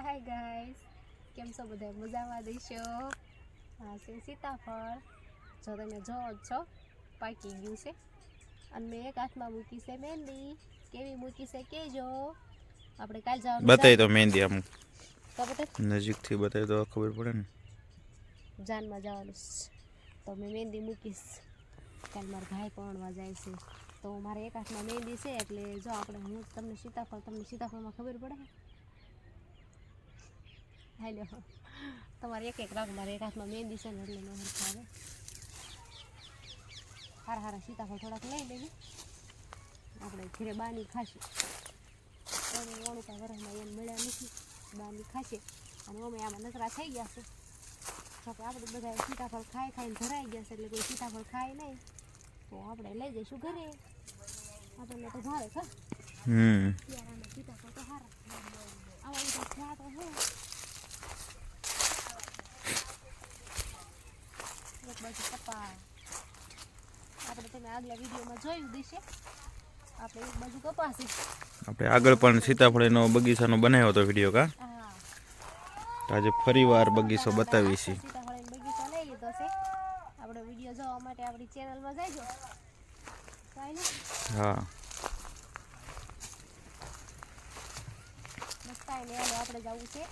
Hi guys કેમ છો બધા મજામાં દઈશો હા છે સીતાફળ. જો તમે જો જ છો પાકી ગયું છે. અને મેં એક હાથમાં મૂકી છે મહેંદી. કેવી મૂકી છે કેજો. આપણે કાલ જવાનું બતાવી દો મહેંદી આમ તો નજીકથી બતાવી દો ખબર પડે ને. જાનમાં જવાનું તો મેં મહેંદી મૂકીશ કાલ મારા ભાઈ પણવા જાય છે. તો મારે એક હાથમાં મહેંદી છે એટલે જો આપણે હું તમને સીતાફળ તમને સીતાફળમાં ખબર પડે? હાલો તમારે એક એક રાખ મારે એક હાથમાં મહેંદી છે ને એટલે ન હરખા આવે. હારા હારા સીતાફળ થોડાક લઈ લેજો. આપણે ઘરે બાની ખાશું. ઓણું ઓણું કાંઈ વરસમાં એમ મળ્યા નથી. બાની ખાશે. અને અમે આમાં નકરા થઈ ગયા છે. તો કે આપણે બધા સીતાફળ ખાઈ ખાઈને ધરાઈ ગયા છે એટલે કોઈ સીતાફળ ખાય નહીં. તો આપણે લઈ જઈશું ઘરે. આપણને તો ભાવે ખા હમ. સીતાફળ તો હારા. આવા બધા તો એક કપા આપણે તમે આગલા વિડીયોમાં જોયું દેશે આપણે એક બાજુ કપાસી. આપણે આગળ પણ સીતાફળીનો બગીચાનો બનાવ્યો હતો વીડિયો કા? આજે ફરીવાર બગીચો બતાવી છે. બગીચો લઈ લીધો છે. આપણે વીડિયો જોવા માટે આપણી ચેનલમાં જઈજો હા. મસ્ત આપણે જવું છે.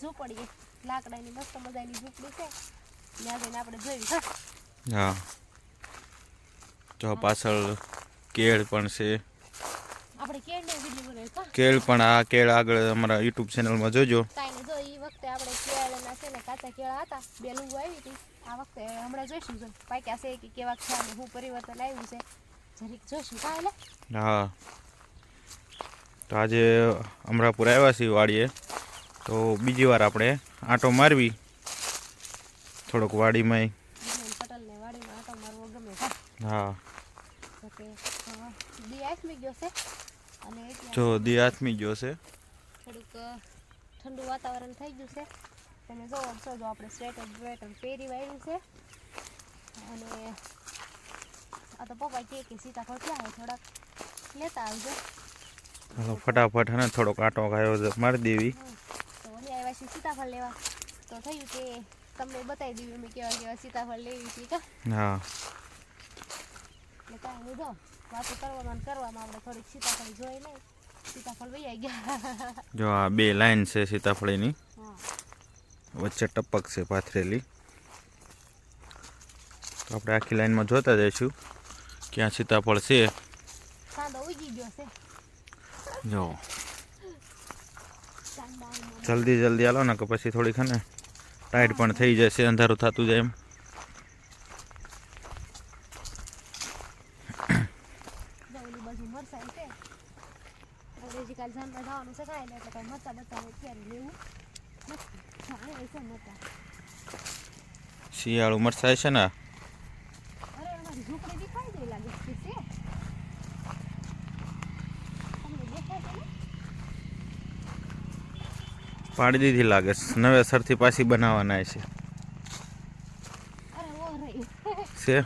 ઝૂંપડીએ. લાકડાની મસ્ત મજાની ઝૂંપડી છે. ત્યાં જઈને આપણે જોયું હા. હા. જો પાછળ કેળ પણ છે. આપણે કેળને વીડિયો બનાવ્યો હા. કેળ પણ આ કેળ આગળ અમારા યુટ્યુબ ચેનલમાં જોજો. જો એ વખતે આપણે કેળના છે ને કાચા કેળા હતા બે લુંગુ આવી હતી. આ વખતે હમણાં જોઈશું જો પાક્યા છે કે કેવા છે અને પરિવર્તન આવ્યું છે. જરીક જોઈશું હા. તો આજે અમરાપુર આવ્યા છીએ વાડીએ. તો બીજી વાર આપણે આંટો મારવી. થોડોક વાડીમાં હા. છે જો દી આથમી ગયો છે. થોડુંક ઠંડુ વાતાવરણ થઈ ગયું છે. તમે જોવો જ છો જો આપણે સ્વેટર સ્વેટર પહેરી વાળ્યું છે. અને આ તો પપ્પા કહે કે સીતાફળ ક્યાં હોય થોડાક લેતા આવજો. હાલો ફટાફટ હે થોડોક આંટો ગાયો મારી દેવી. તો ઓલી આવ્યા છે સીતાફળ લેવા. તો થયું કે તમને બતાવી દીધું મેં કેવા કેવા સીતાફળ લેવી છે કા? હા. એટલે કાંઈ વાતો કરવામાં કરવામાં આપણે થોડીક સીતાફળ જોઈ નહીં સીતાફળ વૈયા ગયા. જો આ બે લાઈન છે સીતાફળીની. હા. વચ્ચે ટપક છે પાથરેલી. તો આપણે આખી લાઈનમાં જોતા જઈશું ક્યાં સીતાફળ છે. જો. જલ્દી જલ્દી આલો ને કે પછી થોડીક ને ટાઈટ પણ થઈ જશે અંધારું થતું જાય એમ. શિયાળું બાજુ છે છે આપણે હજી કાલ જાનમાં જવાનું છે કાંઈ એટલે કાંઈ મરચાં બરચાં અત્યારે લેવું નથી જાણે છે મરચાં શિયાળુ મરચાં છે ને અરે અમારી ઝૂંપડી દેખાઈ ગઈ લાગે છે છે તમને દેખાય છે ને પાડી દીધી લાગે છે. નવેસરથી પાછી બનાવવાના છે. છે?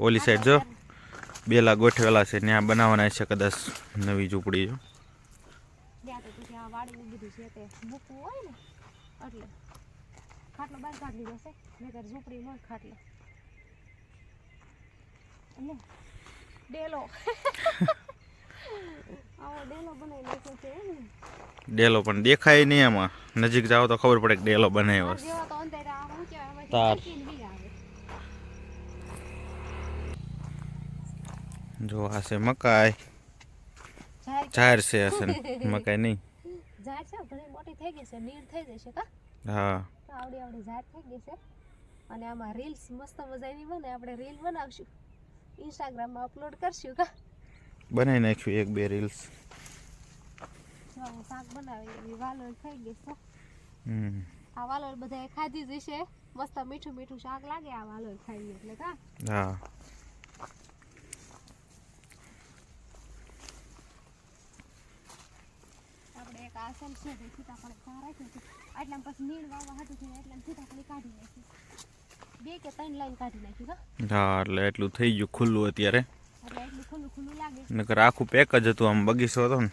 ઓલી સાઈડ જો? બેલા ગોઠવેલા છે. ત્યાં બનાવવાના છે કદાચ નવી ઝૂંપડી જો. ખાટલો બાર કાઢી જશે છે ઝૂંપડી હોય ખાટલો. ડેલો. ડેલો પણ દેખાય નહીં એમાં. નજીક જાવ તો ખબર પડે કે ડેલો બનાવ્યો તાર. જો આ છે મકાઈ. ઝાડ છે. હશે મકાઈ નહીં. ઝાડ છે ઘણી મોટી થઈ ગઈ છે નીર થઈ જશે કા? હા. આવડી આવડી ઝાડ થઈ ગઈ છે. અને આમાં રીલ્સ મસ્ત મજાની બને આપણે રીલ બનાવશું. ઇન્સ્ટાગ્રામમાં અપલોડ કરશું કા બનાવી નાખ્યું એક બે રીલ્સ શાક બનાવી એવી વાલોળ ખાઈ ગઈ છે. આ વાલોળ બધાએ ખાધી જ હશે. મસ્ત મીઠું મીઠું શાક લાગે આ વાલોળ ખાઈ એટલે કા હા. આપણે એક આસન છે તે સીતાફળ રાખ્યું છે એટલે પછી નીણ વાવવા હાટું એટલે સીતાફળી કાઢી નાખી બે કે ત્રણ લાઈન કાઢી નાખી હા. હા એટલે એટલું થઈ ગયું ખુલ્લું અત્યારે. નકર આખું પેક જ હતું આમ બગીચો હતો ને.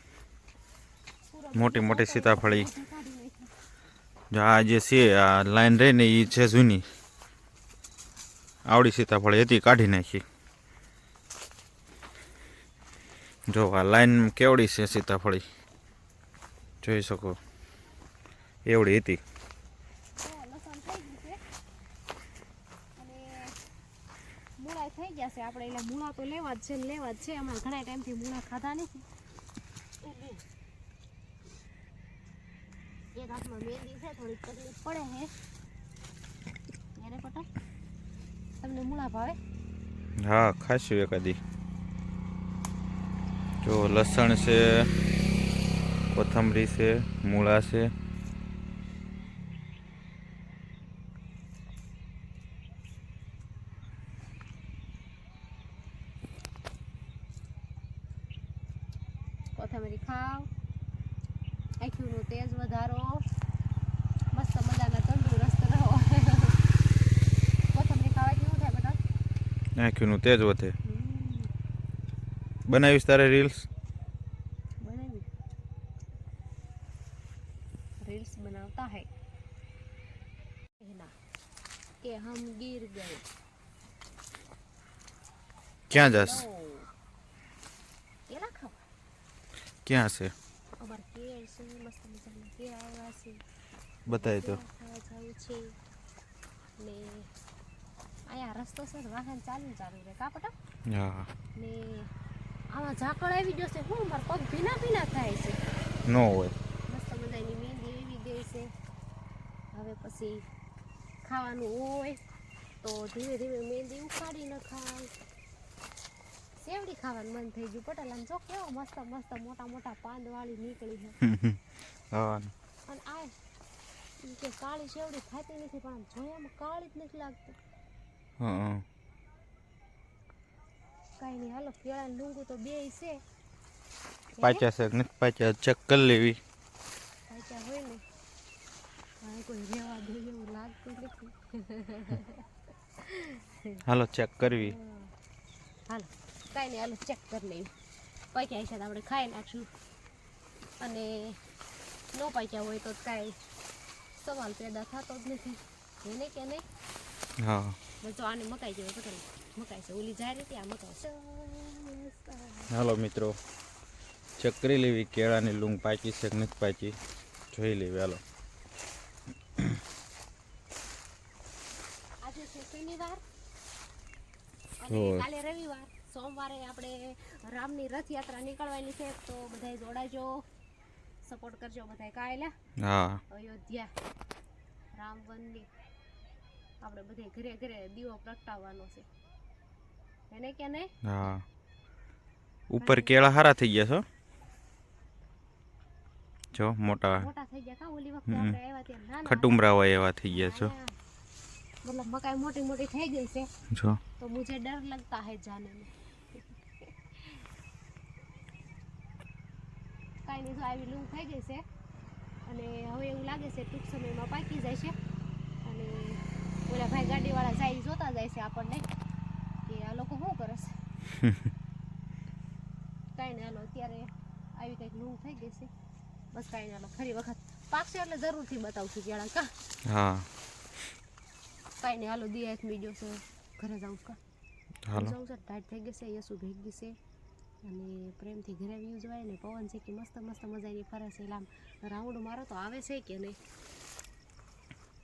મોટી મોટી સીતાફળી. આ જે છે આ લાઈન રહી ને એ છે જૂની. આવડી સીતાફળી હતી કાઢી નાખી. જો આ લાઈન કેવડી છે સીતાફળી. જોઈ શકો. એવડી હતી તો લસણ થઈ ગયું છે અને મૂળા થઈ ગયા છે. આપણે એટલે મૂળા તો લેવા જ છે લેવા જ છે. અમારે ઘણા ટાઈમથી મૂળા ખાધા નથી. એક હાથમાં મહેંદી છે, થોડીક તકલીફ પડે છે. એને પટા તમને મૂળા ભાવે? હા ખાસ્યું એકાદી. જો લસણ છે, કોથમરી છે, મૂળા છે. નાખ્યુંનું તેજ વધે બનાવીશ તારે રીલ્સ રીલ્स બનાવતા હૈ કે હમ ગીર ગયે ક્યાં જાસ કેલા ખાવા ક્યાં છે અમાર કે છે મસ્ત મજાના કે આવ્યા છે બતાય તો જાઉં છે ને અહીંયા રસ્તો છે વાહન ચાલુ ચાલુ રહે કાપટા હા. ને આમાં ઝાકળ આવી ગયો છે. હું મારા પગ ભીના ભીના થાય છે. નો હોય. મસ્ત મજાની મહેંદી એવી ગઈ છે. હવે પછી ખાવાનું હોય તો ધીમે ધીમે મહેંદી ઉખાડી નખાય સેવડી ખાવાનું મન થઈ ગયું. પટેલ આમ જો કેવો મસ્ત મસ્ત મોટા મોટા પાંદ વાળી નીકળી છે. અને આ કે કાળી સેવડી ખાતી નથી પણ આમ જોયામાં કાળી જ નથી લાગતી. હા કાંઈ નહીં હાલો કેળા લૂંગું તો બે છે. પાચ્યા છે ને પાચ્યા ચેક કરી લેવી. પાછા હોય ને. કાંઈ કોઈ રહેવા દે એવું લાગતું નથી. હાલો ચેક કરવી. હાલો કાંઈ નહીં હાલો ચેક કરી લેવી. પાક્યા હશે આપણે ખાઈ નાખશું. અને ન પાક્યા હોય તો કાંઈ સવાલ પેદા થતો જ નથી. એને કે નહીં? હા. હવે આને મકાઈ જેવો મકાઈ છે ઓલી જાય રીતે આ મકાઈ છે. હાલો મિત્રો ચકરી લેવી કેળાની લૂંગ પાકી છે કે નથી પાકી? જોઈ લેવી હાલો. આજે છે શનિવાર. કાલે રવિવાર. સોમવારે આપણે રામની રથયાત્રા નીકળવાની છે તો બધાય જોડાજો. સપોર્ટ કરજો બધાય કાયલા. હા. અયોધ્યા. રામ વનની આપણે બધે ઘરે ઘરે દીવો પ્રગટાવવાનો છે. એને કે નહીં? હા. ઉપર કેળા હારા થઈ ગયા છો? જો મોટા મોટા થઈ ગયા કા? ઓલી વખતે આપણે આવ્યા ત્યાં નાના. ખટુમરા હોય એવા થઈ ગયા છો. મતલબ મકાઈ મોટી મોટી થઈ ગઈ છે. જો. તો મુજે ડર લગતા હે જાને. કાઈ નહીં તો આવી લું થઈ ગઈ છે. અને હવે એવું લાગે છે ટૂંક સમયમાં પાકી જાય છે. અને ઓલા ભાઈ ગાડીવાળા જાય જોતા જાય છે આપણને. કે આ લોકો શું કરે છે? કાંઈ ને હાલો અત્યારે આવી કંઈક લૂ થઈ ગઈ છે. બસ કાંઈ હાલો ફરી વખત પાકશે એટલે જરૂરથી બતાવશું કા? હા. કાંઈ ને હાલો દિયા બીજો છે. ઘરે જાઉં કા? હાલો. જાઉં છે ટાઈટ થઈ ગઈ છે યસુ ભેગી છે. અને પ્રેમથી ઘરે વ્યૂ હોય ને પવન છે કે મસ્ત મસ્ત મજાની ફરે છે એટલે આમ રાઉન્ડ મારો તો આવે છે કે નહીં?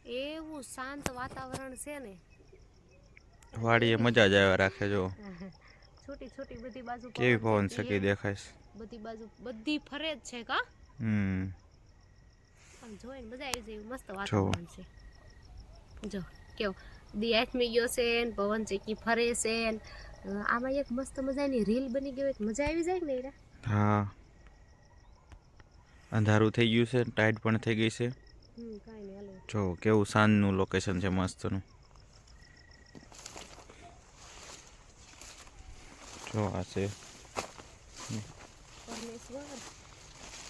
એવું શાંત વાતાવરણ છે ને. વાડીએ મજા જ આવ્યા રાખે જો. છોટી છોટી બધી બાજુ કેવી પવન છે સકી દેખાય. છે બધી બાજુ બધી ફરે જ છે કા? હમ. આમ જોઈને મજા આવી જાય મસ્ત વાતાવરણ છે. જો કેવો દી આથમી ગયો છે ને પવન ચેકી ફરે છે ને. આમાં એક મસ્ત મજાની રીલ બની ગઈ હોય મજા આવી જાય ને એરા હા. અંધારું થઈ ગયું છે ટાઈટ પણ થઈ ગઈ છે. જો કેવું સાંજનું લોકેશન છે મસ્તનું. જો આ છે.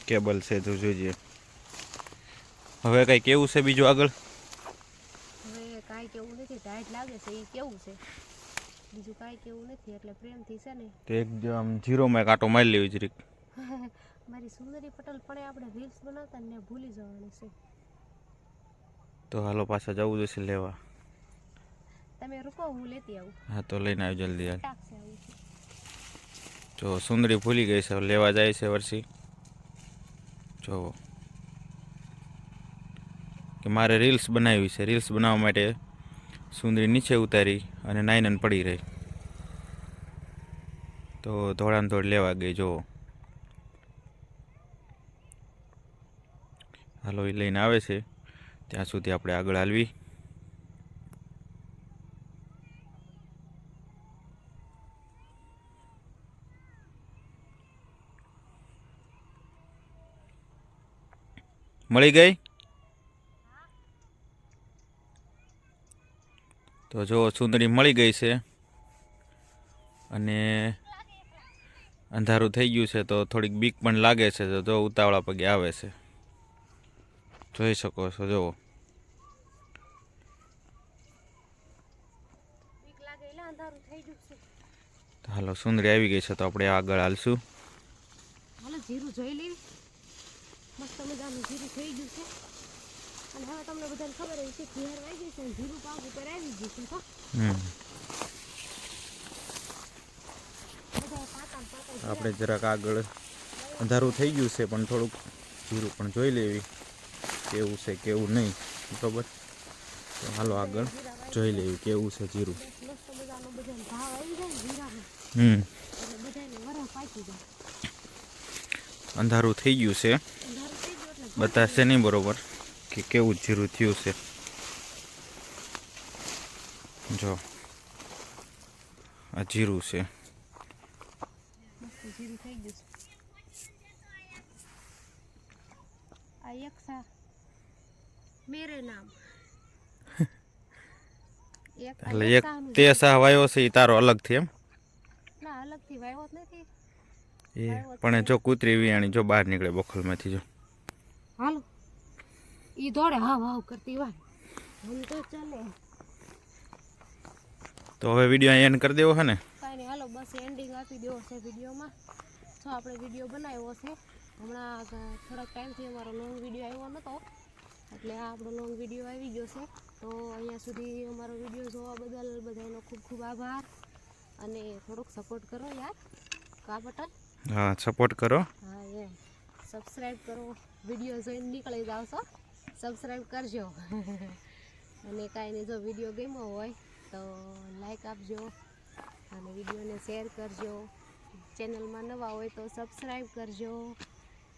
કેબલ છે તું જોજે હવે કઈ કેવું છે બીજું આગળ? હવે કાંઈ કેવું નથી ટાઈટ લાગે છે એ કેવું છે? બીજું કાંઈ કેવું નથી એટલે પ્રેમથી છે ને. તો એકદમ જો આમ જીરોમાં આટો મારી લેવી જરીક મારી સુંદરી પટેલ પણ આપણે રીલ્સ બનાવતા ને ભૂલી જવાની છે. તો હાલો પાછા જવું જશે લેવા. તમે રૂકો હું લેતી આવું. હા તો લઈને આવી જલ્દી હાલ. જો સુંદરી ભૂલી ગઈ છે લેવા જાય છે વર્ષી. જો. કે મારે રીલ્સ બનાવી છે રીલ્સ બનાવવા માટે સુંદરી નીચે ઉતારી અને નાઈનન પડી રહી. તો ધોળાને ધોળ લેવા ગઈ જો. હાલો એ લઈને આવે છે. ત્યાં સુધી આપણે આગળ હાલવી. મળી ગઈ? તો જો સુંદરી મળી ગઈ છે અને અંધારું થઈ ગયું છે તો થોડીક બીક પણ લાગે છે. તો જો ઉતાવળા પગે આવે છે. જોઈ શકો છો, જુઓ બીક લાગે એટલે અંધારું થઈ ગયું છે તો હાલો સુંદરી આવી ગઈ છે તો આપણે આગળ હાલશું. હાલો જીરું જોઈ લેવી મસ્ત મજાનું જીરું થઈ ગયું છે. અને હવે તમને બધાને ખબર હોય છે ઘેર વાગી છે જીરું પાક ઉપર આવી ગયું છે જીરા. આપણે જરાક આગળ અંધારું થઈ ગયું છે પણ થોડુંક જીરું પણ જોઈ લેવી. કેવું છે કેવું નહીં બરોબર તો હાલો આગળ જોઈ લેવી કેવું છે જીરું. હમ. અંધારું થઈ ગયું છે. બતાવશે નહીં બરોબર કે કેવું જીરું થયું છે. જો આ જીરું છે. મેરે નામ. એટલે એક તે વાયો છે એ તારો અલગથી એમ? ના અલગથી વાયો જ નથી. એ પણ જો કૂતરી વિયાણી જો બહાર નીકળે બખોલમાંથી જો. હાલો. ઈ દોડે હાવ હાવ કરતી વાય હમ તો ચાલે. તો હવે વીડિયો એન્ડ કરી દેવો છે ને? કાઈ નહીં હાલો બસ એન્ડિંગ આપી દેવો છે વિડિયોમાં. તો આપણે વીડિયો બનાવ્યો છે. હમણાં થોડાક ટાઈમથી અમારો લોંગ વીડિયો આવ્યો નહોતો એટલે આ આપણો લોંગ વીડિયો આવી ગયો છે. તો અહીંયા સુધી અમારો વીડિયો જોવા બદલ બધાનો ખૂબ ખૂબ આભાર. અને થોડોક સપોર્ટ કરો યાર. કા બટન? હા સપોર્ટ કરો. હા એમ. સબસ્ક્રાઈબ કરો. વીડિયો જોઈને નીકળી જાવ છો. સબસ્ક્રાઈબ કરજો. અને કાંઈ નહીં જો વીડિયો ગમ્યો હોય તો લાઈક આપજો અને વિડીયોને શેર કરજો. ચેનલમાં નવા હોય તો સબસ્ક્રાઈબ કરજો.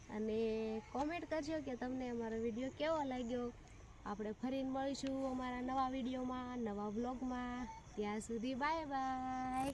અને કોમેન્ટ કરજો કે તમને અમારો વીડિયો કેવો લાગ્યો. આપણે ફરીને મળીશું અમારા નવા વિડીયોમાં નવા બ્લોગમાં ત્યાં સુધી બાય બાય